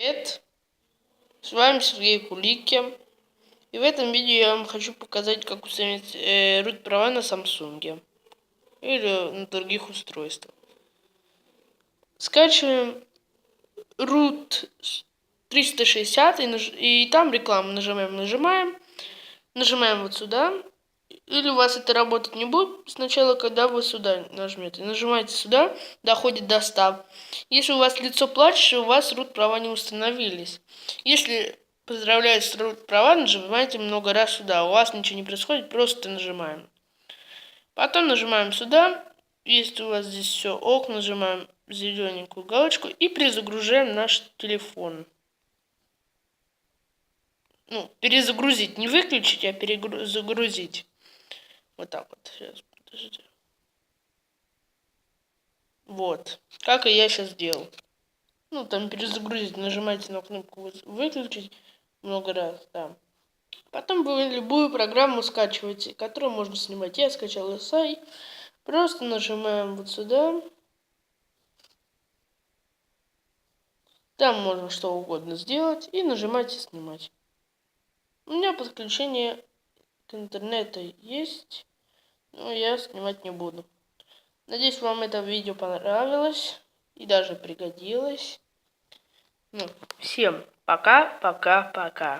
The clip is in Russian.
Привет! С вами Сергей Куликин. И в этом видео я вам хочу показать, как установить э, root права на Samsung. Или на других устройствах. Скачиваем root 360 и, наж... и там рекламу нажимаем, нажимаем. Нажимаем вот сюда. Или у вас это работать не будет сначала, когда вы сюда нажмете. Нажимаете сюда, доходит до 100. Если у вас лицо плачущее, у вас root права не установились. Если поздравляю с root права, нажимаете много раз сюда. У вас ничего не происходит, просто нажимаем. Потом нажимаем сюда. Если у вас здесь все ок, нажимаем зелененькую галочку и перезагружаем наш телефон. Ну, перезагрузить, не выключить, а перезагрузить. Вот так вот. Сейчас, подожди. Вот. Как и я сейчас сделал. Ну, там перезагрузить. Нажимайте на кнопку выключить много раз, да. Потом вы любую программу скачиваете, которую можно снимать. Я скачал SI. Просто нажимаем вот сюда. Там можно что угодно сделать. И нажимаете снимать. У меня подключение к интернету есть. Но я снимать не буду. Надеюсь, вам это видео понравилось и даже пригодилось. Ну, всем пока, пока, пока.